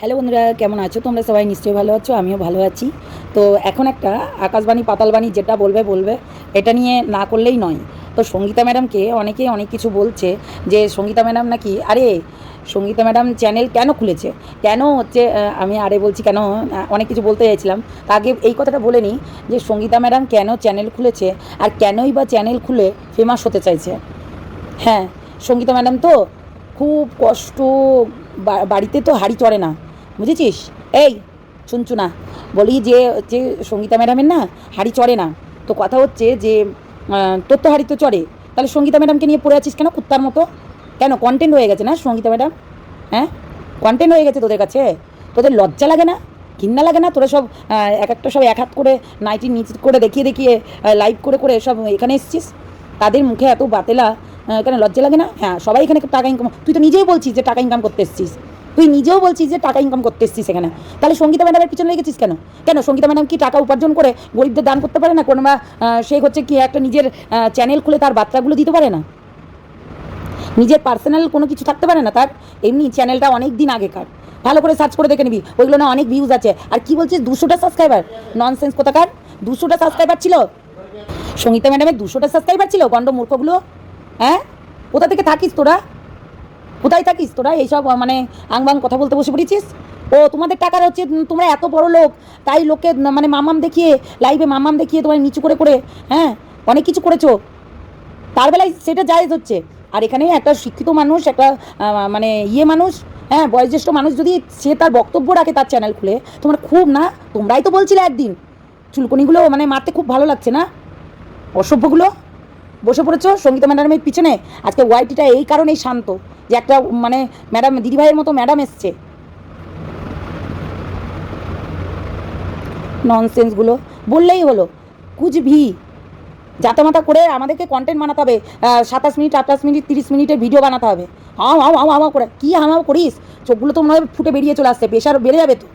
Hello বন্ধুরা, কেমন আছো? তোমরা সবাই নিশ্চয়ই ভালো আছো, আমিও ভালো আছি। তো এখন একটা আকাশবাণী, পাতালবাণী যেটা বলবে বলবে, এটা নিয়ে না করলেই নয়। তো সঙ্গীতা ম্যাডামকে অনেকে অনেক কিছু বলছে যে, সঙ্গীতা ম্যাডাম নাকি, আরে সঙ্গীতা ম্যাডাম চ্যানেল কেন খুলেছে? কেন হচ্ছে আমি আরে বলছি কেন অনেক কিছু বলতে চাইছিলাম। তা আগে এই কথাটা বলে নিই যে, সঙ্গীতা ম্যাডাম কেন চ্যানেল খুলেছে আর কেনই বা চ্যানেল খুলে ফেমাস হতে চাইছে? হ্যাঁ সঙ্গীতা ম্যাডাম তো খুব কষ্ট বাড়িতে তো হাড়ি চড়ে না। বুঝেছিস? এই, শুনছু না। বলি যে যে সঙ্গীতা ম্যাডামের না হাড়ি চড়ে না। তো কথা হচ্ছে যে তোর তো হাড়ি তো চড়ে। তাহলে সঙ্গীতা ম্যাডামকে নিয়ে পড়ে আছিস কেন কুত্তার মতো? কেন? কন্টেন্ট হয়ে গেছে না সঙ্গীতা ম্যাডাম? হ্যাঁ? কন্টেন্ট হয়ে গেছে তোদের কাছে? তোদের লজ্জা লাগে না? ঘিন্না লাগে না? তোরা সব এক একটা সব এক হাত করে নাইটি নিচ করে দেখিয়ে দেখিয়ে লাইভ করে করে সব এখানে এসছিস? তাদের মুখে এত বাতেলা কেন লজ্জা লাগে না? হ্যাঁ সবাই এখানে টাকা ইনকাম তুই তো নিজেই বলছিস যে টাকা ইনকাম করতে এসছিস। তুই নিজেও বলছিস যে টাকা ইনকাম করতে এসছিস সেখানে তাহলে সঙ্গীতা ম্যাডামের পিছনে লেগেছিস কেন? কেন? সঙ্গীতা ম্যাডাম কি টাকা উপার্জন করে গরিবদের দান করতে পারে না? কোনো বা সে হচ্ছে কি একটা নিজের চ্যানেল খুলে তার বার্তাগুলো দিতে পারে না? নিজের পার্সোনাল কোনো কিছু থাকতে পারে না তার? এমনি চ্যানেলটা অনেক দিন আগেকার। ভালো করে সার্চ করে দেখে নিবি। ওইগুলো না অনেক ভিউজ আছে। আর কি বলছিস? দুশোটা সাবস্ক্রাইবার ননসেন্স কোথাকার? দুশোটা সাবস্ক্রাইবার ছিল? সঙ্গীতা ম্যাডামের দুশোটা সাবস্ক্রাইবার ছিল? গণ্ড মূর্খগুলো? হ্যাঁ? কোথা থেকে থাকিস তোরা? কোথায় থাকিস? তোরা এইসব মানে আংবাং কথা বলতে বসে পড়েছিস? ও, তোমাদের টাকার হচ্ছে তোমরা এত বড় লোক, তাই লোকে মানে মামাম দেখিয়ে লাইভে মামাম দেখিয়ে তোমার নিচু করে করে হ্যাঁ? অনেক কিছু করেছ। তার বেলায় সেটা জায়েজ হচ্ছে। আর এখানে একটা শিক্ষিত মানুষ, একটা মানে ইয়ে মানুষ হ্যাঁ বয়োজ্যেষ্ঠ মানুষ যদি সে তার বক্তব্য রাখে তার চ্যানেল খুলে, তোমার খুব না, তোমরাই তো বলছিলে একদিন, চুলকনিগুলো মানে মারতে খুব ভালো লাগছে না? অসভ্যগুলো? বসে পড়েছো? সঙ্গীতা ম্যাডামের পিছনে? আজকে ওয়াইটিটা এই কারণেই শান্ত যে একটা মানে ম্যাডাম, দিদিভাইয়ের মতো ম্যাডাম এসছে। ননসেন্সগুলো বললেই হলো কুচভি জাতামাতা করে আমাদেরকে কন্টেন্ট বানাতে হবে। সাতাশ মিনিট, আঠাশ মিনিট, তিরিশ মিনিটের ভিডিও বানাতে হবে। হাও হাও হাও হাও করে, কী হামাও করিস? চোখগুলো তো মনে হয় ফুটে বেরিয়ে চলে আসছে। প্রেশার বেড়ে যাবে তো।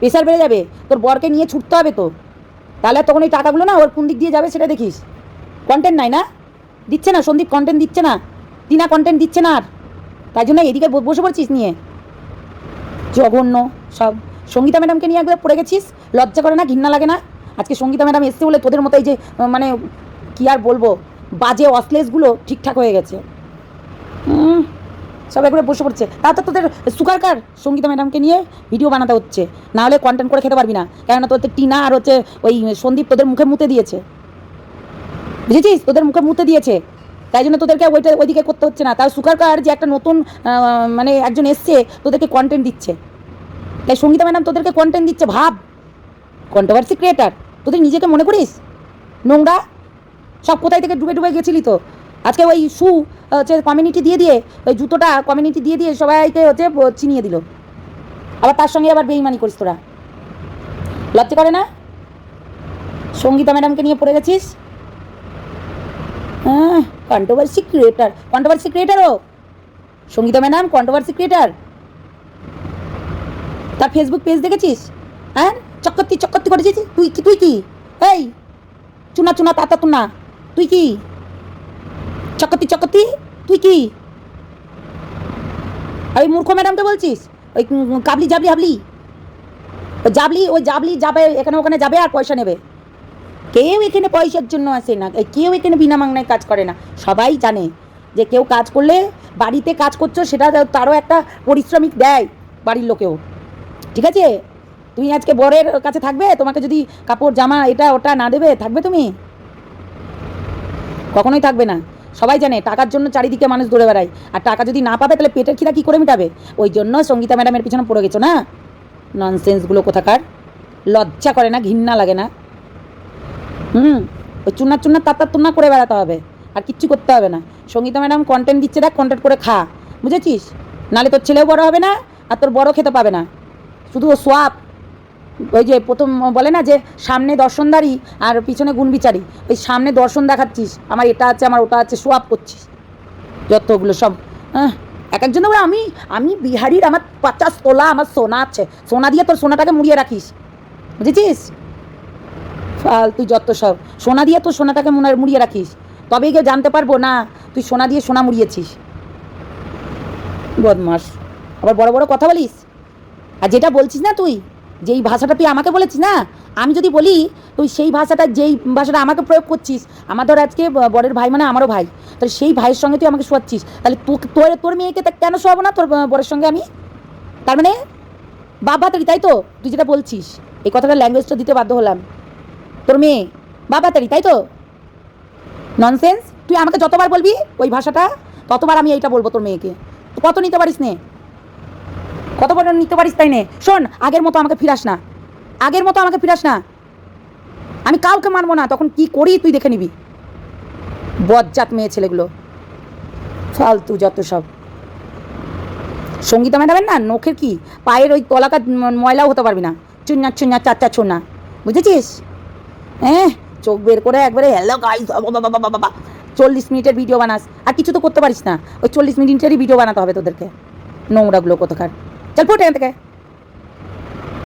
প্রেশার বেড়ে যাবে। তোর বরকে নিয়ে ছুটতে হবে তো। তাহলে তখন এই টাকাগুলো না ওর কোন দিক দিয়ে যাবে সেটা দেখিস। কন্টেন্ট নাই না? দিচ্ছে না, সন্দীপ কন্টেন্ট দিচ্ছে না। টিনা কন্টেন্ট দিচ্ছে না আর। তাই জন্য এদিকে বসে পড়ছিস নিয়ে। জঘন্য সব। সঙ্গীতা ম্যাডামকে নিয়ে একবার পড়ে গেছিস? লজ্জা করে না, ঘৃণা লাগে না? আজকে সঙ্গীতা ম্যাডাম এসছে বলে তোদের মতো এই যে মানে কী আর বলব? বাজে অশ্লেষগুলো ঠিকঠাক হয়ে গেছে। সব একবারে বসে পড়ছে। তা তো তোদের সুগার কার? সঙ্গীতা ম্যাডামকে নিয়ে ভিডিও বানাতে হচ্ছে। না হলে কন্টেন্ট করে খেতে পারবি না। কেননা তোদের টিনা আর হচ্ছে ওই সন্দীপ তোদের মুখে মুতে দিয়েছে। বুঝেছিস? তোদের মুখে মুতে দিয়েছে। তাই জন্য তোদেরকে ওইটা ওইদিকে করতে হচ্ছে না। তার সুগার কার যে একটা নতুন মানে একজন এসছে, তোদেরকে কন্টেন্ট দিচ্ছে। তাই সঙ্গীতা ম্যাডাম তোদেরকে কন্টেন্ট দিচ্ছে, ভাব। কন্ট্রোভার্সি ক্রিয়েটার তোদের নিজেকে মনে করিস? নোংরা? সব কোথায় থেকে ডুবে ডুবে গেছিলি তো? আজকে ওই শু হচ্ছে কমিউনিটি দিয়ে দিয়ে, ওই জুতোটা কমিউনিটি দিয়ে দিয়ে সবাইকে হচ্ছে চিনিয়ে দিল। আবার তার সঙ্গে আবার বেইমানি করিস তোরা। লজ্জা করে না? সঙ্গীতা ম্যাডামকে নিয়ে পড়ে গেছিস? কন্ট্রোভার্সি ক্রিয়েটার কন্ট্রোভার্সি ক্রিয়েটারও সঙ্গীতা ম্যাডাম কন্ট্রোভার্সি ক্রিয়েটার তার ফেসবুক পেজ দেখেছিস? হ্যাঁ? চক্করতি চক্করতি করেছিস তুই কি তুই কি? এই, চুনা চুনা, তাতা, তুনা। তুই কি? চক্করতি চক্করতি? তুই কি? ওই মূর্খ ম্যাডামকে বলছিস? ওই কাবলি, জাবলি, হাবলি। ওই জাবলি ওই জাবলি যাবে, এখানে ওখানে যাবে আর পয়সা নেবে। কেউ এখানে পয়সার জন্য আসে না কেউ এখানে বিনা মাংনায় কাজ করে না। সবাই জানে যে কেউ কাজ করলে বাড়িতে কাজ করছ, সেটা তারও একটা পরিশ্রমিক দেয় বাড়ির লোকেও। ঠিক আছে? তুমি আজকে বরের কাছে থাকবে, তোমাকে যদি কাপড়, জামা এটা ওটা না দেবে, থাকবে তুমি? কখনোই থাকবে না। সবাই জানে, টাকার জন্য চারিদিকে মানুষ দৌড়ে বেড়ায়। আর টাকা যদি না পাবে, তাহলে পেটের খিদা কী করে মেটাবে? ওই জন্য সঙ্গীতা ম্যাডামের পিছনে পড়ে গেছো না? ননসেন্সগুলো কোথাকার। লজ্জা করে না, ঘৃণা লাগে না। হুম। ওই চুনা চুনা তাত্তার তুন্না করে বেড়াতে হবে। আর কিচ্ছু করতে হবে না। সঙ্গীতা ম্যাডাম কন্টেন্ট দিচ্ছে দেখ কন্টেন্ট করে খা। বুঝেছিস? নালে তোর ছেলেও বড় হবে না, আর তোর বড় খেতে পাবে না। শুধু ও সোয়াব ওই যে প্রথম বলে না যে, সামনে দর্শনদারি আর পিছনে গুণবিচারি ওই সামনে দর্শন দেখাচ্ছিস। আমার এটা আছে, আমার ওটা আছে সোয়াব করছিস। যতগুলো সব হ্যাঁ এক একজন বলে, আমি আমি বিহারির আমার পঞ্চাশ তোলা, আমার সোনা আছে। সোনা দিয়ে তোর সোনাটাকে মুড়িয়ে রাখিস। বুঝেছিস? ফালতু যত সব। সোনা দিয়ে তো সোনাটাকে মনে হয় মুড়িয়ে রাখিস। তবেই কেউ জানতে পারব, না, তুই সোনা দিয়ে সোনা মুড়িয়েছিস। বদমাস। আবার বড় বড় কথা বলিস? আর যেটা বলছিস না তুই, যেই ভাষাটা তুই আমাকে বলেছিস না, আমি যদি বলি, তুই সেই ভাষাটা, যেই ভাষাটা আমাকে প্রয়োগ করছিস আমার ধর আজকে বরের ভাই মানে আমারও ভাই, তাহলে সেই ভাইয়ের সঙ্গে তুই আমাকে শোয়াচ্ছিস। তাহলে তোর তোর মেয়েকে তা কেন শোয়াবো না তোর বরের সঙ্গে আমি? তার মানে বাপ ভাতারি তাই তো? তুই যেটা বলছিস, এই কথাটা ল্যাঙ্গুয়েজটা দিতে বাধ্য হলাম। তোর মেয়ে বাপ ভাতারি তাই তো? ননসেন্স তুই আমাকে যতবার বলবি ওই ভাষাটা, ততবার আমি এইটা বলব তোর মেয়েকে। কত নিতে পারিস নে? কত বড় নিতে পারিস তাই নে? শোন, আগের মতো আমাকে ফিরাস না। আগের মতো আমাকে ফিরাস না। আমি কাউকে মানবো না, তখন কি করি তুই দেখে নিবি? বজ্জাত মেয়ে ছেলেগুলো। ফালতু যত সব। সঙ্গীতা ম্যাডামের না নখের কি? পায়ের ওই কলাকার ময়লাও হতে পারবি না। চুন্না চুন্না চাচ্চা ছোনা বুঝেছিস? হ্যাঁ? চোখ বের করে একবারে হ্যালো গাইস চল্লিশ মিনিটের ভিডিও বানাস। আর কিছু তো করতে পারিস না। ওই চল্লিশ মিনিটেরই ভিডিও বানাতে হবে তোদেরকে। নোংরাগুলো কোথাকার। চল ফোটে থেকে।